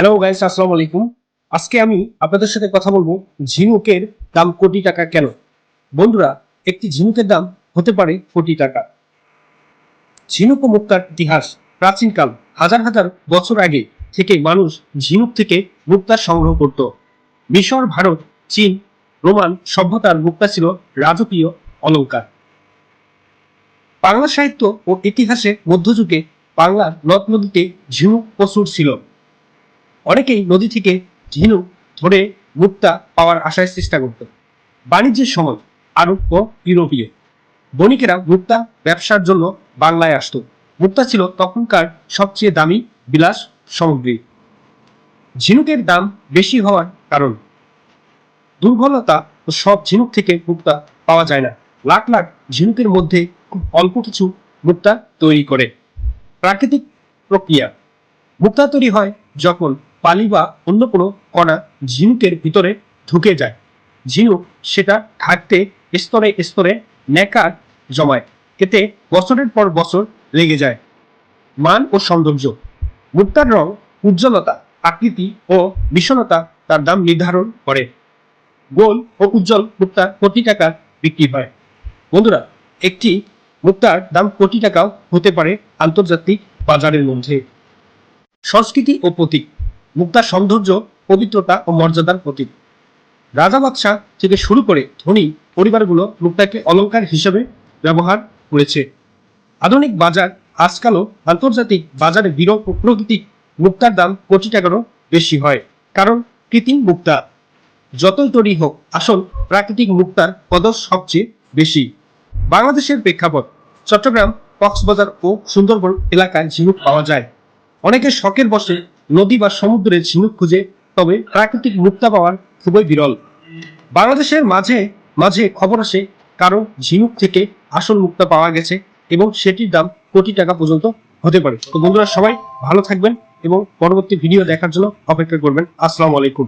Hello guys আসসালামু আলাইকুম। আজকে আমি আপনাদের সাথে কথা বলব ঝিনুকের দাম কোটি টাকা কেন? বন্ধুরা, একটি ঝিনুকের দাম হতে পারে কোটি টাকা। ঝিনুক ও মুক্তার ইতিহাস প্রাচীনকাল, হাজার হাজার বছর আগে থেকে মানুষ ঝিনুক থেকে মুক্তা সংগ্রহ করত। মিশর, ভারত, চীন, রোমান সভ্যতার মুক্তা ছিল রাজকীয় অলঙ্কার। বাংলা সাহিত্য ও ইতিহাসে মধ্যযুগে বাংলার নদ নদীতে ঝিনুক প্রচুর ছিল। অনেকেই নদী থেকে ঝিনুক ধরে মুক্তা পাওয়ার আশায় চেষ্টা করত। বাণিজ্যের সময় আরব ও ইউরোপীয়। বণিকেরা মুক্তা ব্যবসার জন্য বাংলায় আসতো। মুক্তা ছিল তখনকার সবচেয়ে দামি বিলাস সামগ্রী। ঝিনুকের দাম বেশি হওয়ার কারণ। দুর্বলতা ও সব ঝিনুক থেকে মুক্তা পাওয়া যায় না। লাখ লাখ ঝিনুকের মধ্যে খুব অল্প কিছু মুক্তা তৈরি করে। প্রাকৃতিক প্রক্রিয়া। মুক্তা তৈরি হয় যখন পালি বা অন্য কোনো কণা ঝিনুকের ভিতরে ঢুকে যায়। ঝিনুক সেটা ঢাকতে স্তরে স্তরে নেকার জমায়। এতে বছরের পর বছর লেগে যায়। মান ও সৌন্দর্য। মুক্তার রং উজ্জ্বলতা, আকৃতি ও বিষণতা তার দাম নির্ধারণ করে। গোল ও উজ্জ্বল মুক্তা কোটি টাকা বিক্রি হয়। বন্ধুরা, একটি মুক্তার দাম কোটি টাকাও হতে পারে আন্তর্জাতিক বাজারের মধ্যে। সংস্কৃতি ও প্রতীক। মুক্তার সৌন্দর্য, পবিত্রতা ও মর্যাদার প্রতীক। রাজা বাদশাহ থেকে শুরু করে ধনী পরিবারগুলো মুক্তাকে অলংকার হিসেবে ব্যবহার করেছে। আধুনিক বাজার আজকালও আন্তর্জাতিক বাজারে বিরল প্রাকৃতিক মুক্তার দাম কোটি টাকারও বেশি হয়, কারণ কৃত্রিম মুক্তা। যতই তৈরি হোক, আসল প্রাকৃতিক মুক্তার কদর সবচেয়ে বেশি। বাংলাদেশের প্রেক্ষাপট, চট্টগ্রাম, কক্সবাজার ও সুন্দরবন এলাকায় ঝিনুক পাওয়া যায়। অনেকে শখের বসে নদী বা সমুদ্রের ঝিনুক খুঁজে, তবে প্রাকৃতিক মুক্তা পাওয়ার খুবই বিরল। বাংলাদেশের মাঝে মাঝে খবর আসে, কারও ঝিনুক থেকে আসল মুক্তা পাওয়া গেছে এবং সেটির দাম কোটি টাকা পর্যন্ত হতে পারে। তো বন্ধুরা সবাই ভালো থাকবেন এবং পরবর্তী ভিডিও দেখার জন্য অপেক্ষা করবেন। আসসালামু আলাইকুম।